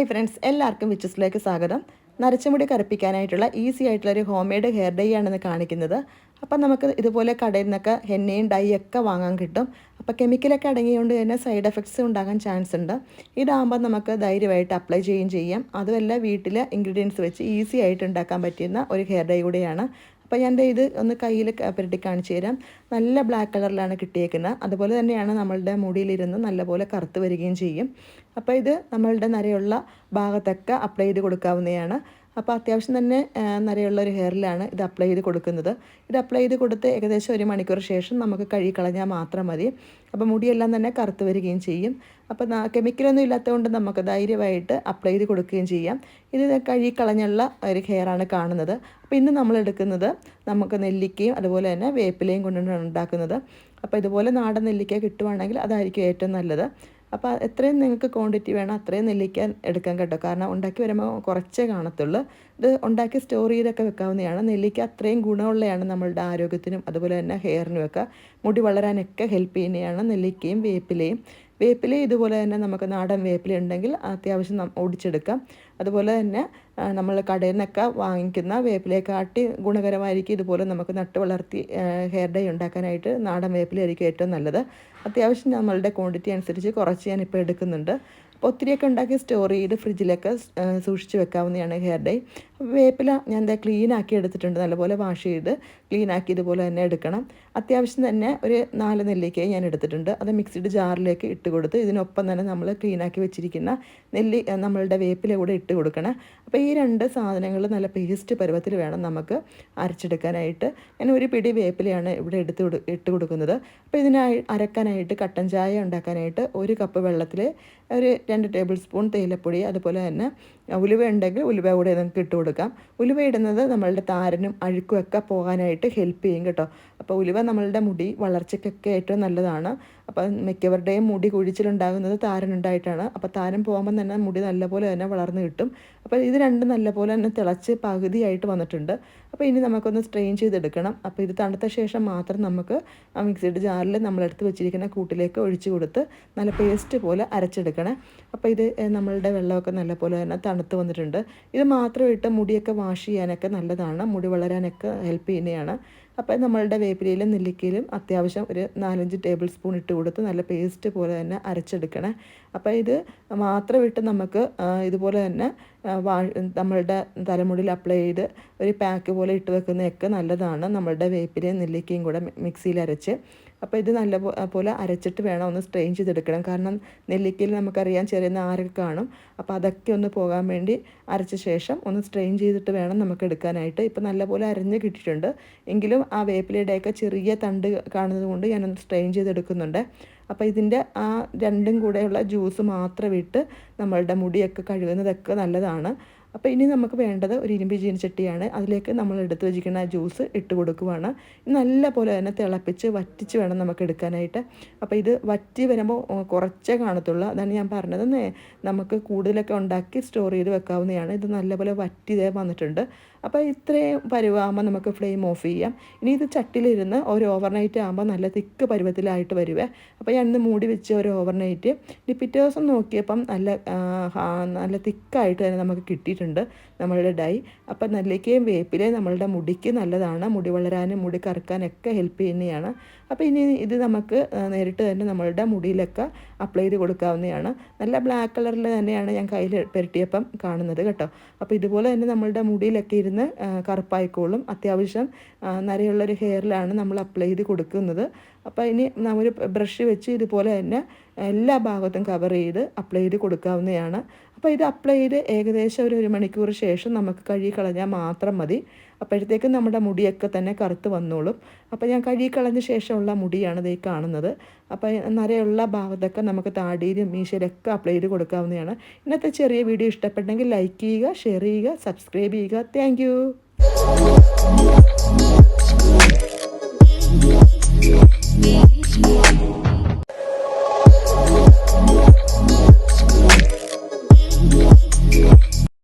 Hi friends എല്ലാവർക്കും വിച്ചസിലേക്ക് സ്വാഗതം. നരച്ചുമുടി കറുപ്പിക്കാനായിട്ടുള്ള easy ആയിട്ടുള്ള ഒരു ഹോം മെയ്ഡ് ഹെയർ ഡൈ ആണെന്ന് കാണിക്കുന്നത്. അപ്പം നമുക്ക് ഇതുപോലെ കടയിൽ നിന്നൊക്കെ എണ്ണയും ഡൈ ഒക്കെ വാങ്ങാൻ കിട്ടും. അപ്പോൾ കെമിക്കലൊക്കെ അടങ്ങിയതുകൊണ്ട് തന്നെ സൈഡ് എഫക്ട്സ് ഉണ്ടാകാൻ ചാൻസ് ഉണ്ട്. ഇതാകുമ്പോൾ നമുക്ക് ധൈര്യമായിട്ട് അപ്ലൈ ചെയ്യുകയും ചെയ്യാം. അതുമല്ല വീട്ടിലെ ഇൻഗ്രീഡിയൻസ് വെച്ച് ഈസി ആയിട്ട് ഉണ്ടാക്കാൻ പറ്റുന്ന ഒരു ഹെയർ ഡൈ കൂടിയാണ്. അപ്പോൾ ഞാൻ ഇത് ഒന്ന് കയ്യിൽ പുരട്ടി കാണിച്ചു തരാം. നല്ല ബ്ലാക്ക് കളറിലാണ് കിട്ടിയേക്കുന്നത് അതുപോലെ തന്നെയാണ് നമ്മളുടെ മുടിയിലിരുന്ന് നല്ലപോലെ കറുത്ത് വരികയും ചെയ്യും. അപ്പോൾ ഇത് നമ്മളുടെ നരയുള്ള ഭാഗത്തൊക്കെ അപ്ലൈ ചെയ്ത് കൊടുക്കാവുന്നതാണ്. അപ്പോൾ അത്യാവശ്യം തന്നെ നരയുള്ള ഒരു ഹെയറിലാണ് ഇത് അപ്ലൈ ചെയ്ത് കൊടുക്കുന്നത്. ഇത് അപ്ലൈ ചെയ്ത് കൊടുത്ത് ഏകദേശം ഒരു മണിക്കൂർ ശേഷം നമുക്ക് കഴുകി കളഞ്ഞാൽ മാത്രം മതി. അപ്പോൾ മുടിയെല്ലാം തന്നെ കറുത്ത് വരികയും ചെയ്യും. അപ്പോൾ കെമിക്കലൊന്നും ഇല്ലാത്തതുകൊണ്ട് നമുക്ക് ധൈര്യമായിട്ട് അപ്ലൈ ചെയ്ത് കൊടുക്കുകയും ചെയ്യാം. ഇത് കഴുകി കളഞ്ഞുള്ള ഒരു ഹെയറാണ് കാണുന്നത്. അപ്പോൾ ഇന്ന് നമ്മൾ എടുക്കുന്നത് നമുക്ക് നെല്ലിക്കയും അതുപോലെ തന്നെ വേപ്പിലയും കൊണ്ടാണ് ഉണ്ടാക്കുന്നത്. അപ്പോൾ ഇതുപോലെ നാടൻ നെല്ലിക്ക കിട്ടുവാണെങ്കിൽ അതായിരിക്കും ഏറ്റവും നല്ലത്. അപ്പോൾ എത്രയും നിങ്ങൾക്ക് ക്വാണ്ടിറ്റി വേണം അത്രയും നെല്ലിക്ക എടുക്കാൻ കേട്ടോ. കാരണം ഉണ്ടാക്കി വരുമ്പോൾ കുറച്ചേ കാണത്തുള്ളൂ. ഇത് ഉണ്ടാക്കി സ്റ്റോർ ചെയ്തൊക്കെ വെക്കാവുന്നതാണ്. നെല്ലിക്ക അത്രയും ഗുണമുള്ളതാണ് നമ്മളുടെ ആരോഗ്യത്തിനും അതുപോലെ തന്നെ ഹെയറിനും ഒക്കെ. മുടി വളരാനൊക്കെ ഹെൽപ്പ് ചെയ്യുന്നതാണ് നെല്ലിക്കയും വേപ്പിലയും. വേപ്പില ഇതുപോലെ തന്നെ നമുക്ക് നാടൻ വേപ്പില ഉണ്ടെങ്കിൽ അത്യാവശ്യം ഓടിച്ചെടുക്കാം അതുപോലെ തന്നെ നമ്മൾ കടയിൽ നിന്നൊക്കെ വാങ്ങിക്കുന്ന വേപ്പിലേക്കാട്ടി ഗുണകരമായിരിക്കും ഇതുപോലെ നമുക്ക് നട്ട് വളർത്തി ഹെയർ ഡൈ ഉണ്ടാക്കാനായിട്ട് നാടൻ വേപ്പിലായിരിക്കും ഏറ്റവും നല്ലത്. അത്യാവശ്യം നമ്മളുടെ ക്വാണ്ടിറ്റി അനുസരിച്ച് കുറച്ച് ഞാനിപ്പോൾ എടുക്കുന്നുണ്ട്. അപ്പോൾ ഒത്തിരിയൊക്കെ ഉണ്ടാക്കി സ്റ്റോർ ചെയ്ത് ഫ്രിഡ്ജിലൊക്കെ സൂക്ഷിച്ച് വെക്കാവുന്നതാണ് ഹെയർ ഡൈ വേപ്പില ഞാൻ എന്താ ക്ലീൻ ആക്കി എടുത്തിട്ടുണ്ട് നല്ലപോലെ വാഷ് ചെയ്ത് ക്ലീൻ ആക്കി ഇതുപോലെ തന്നെ എടുക്കണം. അത്യാവശ്യം തന്നെ ഒരു നാല് നെല്ലിക്കയെ ഞാൻ എടുത്തിട്ടുണ്ട്. അത് മിക്സിഡ് ജാറിലേക്ക് ഇട്ട് കൊടുത്ത് ഇതിനൊപ്പം തന്നെ നമ്മൾ ക്ലീൻ ആക്കി വെച്ചിരിക്കുന്ന നെല്ലി നമ്മളുടെ വേപ്പില കൂടെ ഇട്ട് കൊടുക്കണം. അപ്പോൾ ഈ രണ്ട് സാധനങ്ങൾ നല്ല പേസ്റ്റ് പരുവത്തിൽ വേണം നമുക്ക് അരച്ചെടുക്കാനായിട്ട്. ഞാൻ ഒരു പിടി വേപ്പിലയാണ് ഇവിടെ എടുത്ത് ഇട്ട് കൊടുക്കുന്നത്. അപ്പോൾ ഇതിനായി അരക്കാനായിട്ട് കട്ടൻ ചായ ഉണ്ടാക്കാനായിട്ട് ഒരു കപ്പ് വെള്ളത്തിൽ ഒരു രണ്ട് ടേബിൾ സ്പൂൺ തേയിലപ്പൊടി അതുപോലെ തന്നെ ഉലുവ ഉണ്ടെങ്കിൽ ഉലുവ കൂടെ നമുക്ക് ഇട്ട് കൊടുക്കാം. ഉലുവ ഇടുന്നത് നമ്മളുടെ താരനും അഴുക്കും ഒക്കെ പോകാനായിട്ട് ഹെൽപ്പ് ചെയ്യും കേട്ടോ. അപ്പോൾ ഉലുവ നമ്മളുടെ മുടി വളർച്ചയ്ക്കൊക്കെ ഏറ്റവും നല്ലതാണ്. അപ്പോൾ മിക്കവരുടെയും മുടി കുഴിച്ചിലുണ്ടാകുന്നത് താരനുണ്ടായിട്ടാണ് അപ്പോൾ താരൻ പോകുമ്പോൾ തന്നെ മുടി നല്ലപോലെ തന്നെ വളർന്നു കിട്ടും. അപ്പോൾ ഇത് രണ്ടും നല്ലപോലെ തന്നെ തിളച്ച് പകുതിയായിട്ട് വന്നിട്ടുണ്ട്. അപ്പോൾ ഇനി നമുക്കൊന്ന് സ്ട്രെയിൻ ചെയ്തെടുക്കണം. അപ്പോൾ ഇത് തണുത്ത ശേഷം മാത്രം നമുക്ക് മിക്സിയുടെ ജാറിൽ നമ്മളെടുത്ത് വെച്ചിരിക്കുന്ന കൂട്ടിലേക്ക് ഒഴിച്ചു കൊടുത്ത് നല്ല പേസ്റ്റ് പോലെ അരച്ചെടുക്കണം. അപ്പോൾ ഇത് നമ്മളുടെ വെള്ളമൊക്കെ നല്ലപോലെ തന്നെ തണുത്ത് വന്നിട്ടുണ്ട്. ഇത് മാത്രം ഇട്ട് മുടിയൊക്കെ വാഷ് ചെയ്യാനൊക്കെ നല്ലതാണ്. മുടി വളരാനൊക്കെ ഹെൽപ്പ് ചെയ്യുന്നതാണ്. അപ്പോൾ നമ്മളുടെ വേപ്പിലയിലും നെല്ലിക്കയിലും അത്യാവശ്യം ഒരു നാലഞ്ച് ടേബിൾ സ്പൂൺ ഇട്ട് കൊടുത്ത് നല്ല പേസ്റ്റ് പോലെ തന്നെ അരച്ചെടുക്കണേ. അപ്പോൾ ഇത് മാത്രം ഇട്ട് നമുക്ക് ഇതുപോലെ തന്നെ നമ്മളുടെ തലമുടിയിൽ അപ്ലൈ ചെയ്ത് ഒരു പാക്ക് പോലെ ഇട്ട് വെക്കുന്നതൊക്കെ നല്ലതാണ്. നമ്മളുടെ വേപ്പിലയും നെല്ലിക്കയും കൂടെ മിക്സിയിൽ അരച്ച്. അപ്പോൾ ഇത് നല്ല പോലെ അരച്ചിട്ട് വേണം ഒന്ന് സ്ട്രെയിൻ ചെയ്തെടുക്കണം. കാരണം നെല്ലിക്കയിൽ നമുക്കറിയാം ചെറിയ നാരൊക്കെ കാണും. അപ്പോൾ അതൊക്കെ ഒന്ന് പോകാൻ വേണ്ടി അരച്ച ശേഷം ഒന്ന് സ്ട്രെയിൻ ചെയ്തിട്ട് വേണം നമുക്ക് എടുക്കാനായിട്ട്. ഇപ്പോൾ നല്ലപോലെ അരഞ്ഞ് കിട്ടിയിട്ടുണ്ട്. എങ്കിലും ആ വേപ്പിലയുടെയൊക്കെ ചെറിയ തണ്ട് കാണുന്നത് കൊണ്ട് ഞാനൊന്ന് സ്ട്രെയിൻ ചെയ്തെടുക്കുന്നുണ്ട്. അപ്പോൾ ഇതിന്റെ ആ രണ്ടും കൂടെയുള്ള ജ്യൂസ് മാത്രം ഇട്ട് നമ്മളുടെ മുടിയൊക്കെ കഴുകുന്നതൊക്കെ നല്ലതാണ്. അപ്പോൾ ഇനി നമുക്ക് വേണ്ടത് ഒരു ഇരുമ്പ് ചീനച്ചട്ടിയാണ് അതിലേക്ക് നമ്മൾ എടുത്ത് വെച്ചിരിക്കുന്ന ജ്യൂസ് ഇട്ട് കൊടുക്കുവാണ്. നല്ല പോലെ തന്നെ തിളപ്പിച്ച് വറ്റിച്ച് വേണം നമുക്ക് എടുക്കാനായിട്ട്. അപ്പോൾ ഇത് വറ്റി വരുമ്പോൾ കുറച്ചേ കാണത്തുള്ളൂ. അതാണ് ഞാൻ പറഞ്ഞത്. നമുക്ക് കൂടുതലൊക്കെ ഉണ്ടാക്കി സ്റ്റോർ ചെയ്ത് വെക്കാവുന്നതാണ്. ഇത് നല്ലപോലെ വറ്റി വന്നിട്ടുണ്ട്. അപ്പോൾ ഇത്രയും പരുവാകുമ്പോൾ നമുക്ക് ഫ്ലെയിം ഓഫ് ചെയ്യാം. ഇനി ഇത് ചട്ടിയിലിരുന്ന് ഒരു ഓവർനൈറ്റ് ആകുമ്പോൾ നല്ല തിക്ക് പരുവത്തിലായിട്ട് വരുവേ. അപ്പോൾ ഞാൻ ഇന്ന് മൂടി വെച്ച് ഒരു ഓവർനൈറ്റ് ഇനി പിറ്റേ ദിവസം നോക്കിയപ്പം നല്ല നല്ല തിക്കായിട്ട് തന്നെ നമുക്ക് കിട്ടിയിട്ടുണ്ട്. നമ്മളുടെ ഡൈ. അപ്പം നെല്ലിക്കയും വേപ്പിലയും നമ്മളുടെ മുടിക്ക് നല്ലതാണ്. മുടി വളരാനും മുടി കറക്കാനൊക്കെ ഹെൽപ്പ് ചെയ്യുന്നതാണ് അപ്പോൾ ഇനി ഇത് നമുക്ക് നേരിട്ട് തന്നെ നമ്മളുടെ മുടിയിലൊക്കെ അപ്ലൈ ചെയ്ത് കൊടുക്കാവുന്നതാണ് നല്ല ബ്ലാക്ക് കളറിൽ തന്നെയാണ് ഞാൻ കയ്യിൽ പെരട്ടിയപ്പം കാണുന്നത് കേട്ടോ. അപ്പോൾ ഇതുപോലെ തന്നെ നമ്മളുടെ മുടിയിലൊക്കെ ഇരുന്ന് കറുപ്പായിക്കോളും. അത്യാവശ്യം നരയുള്ളൊരു ഹെയറിലാണ് നമ്മൾ അപ്ലൈ ചെയ്ത് കൊടുക്കുന്നത്. അപ്പോൾ ഇനി നമ്മൾ ബ്രഷ് വെച്ച് ഇതുപോലെ തന്നെ എല്ലാ ഭാഗത്തും കവർ ചെയ്ത് അപ്ലൈ ചെയ്ത് കൊടുക്കാവുന്നതാണ് അപ്പോൾ ഇത് അപ്ലൈ ചെയ്ത് ഏകദേശം ഒരു ഒരു മണിക്കൂർ ശേഷം നമുക്ക് കഴുകി കളഞ്ഞാൽ മാത്രം മതി. അപ്പോഴത്തേക്കും നമ്മുടെ മുടിയൊക്കെ തന്നെ കറുത്ത് വന്നോളും. അപ്പോൾ ഞാൻ കഴുകി കളഞ്ഞ ശേഷമുള്ള മുടിയാണ് ഇതേ കാണുന്നത്. അപ്പോൾ നരയുള്ള ഭാഗത്തൊക്കെ നമുക്ക് താടിയിലും മീശയിലൊക്കെ അപ്ലൈ ചെയ്ത് കൊടുക്കാവുന്നതാണ്. ഇന്നത്തെ ചെറിയ വീഡിയോ ഇഷ്ടപ്പെട്ടെങ്കിൽ ലൈക്ക് ചെയ്യുക ഷെയർ ചെയ്യുക സബ്സ്ക്രൈബ് ചെയ്യുക. താങ്ക്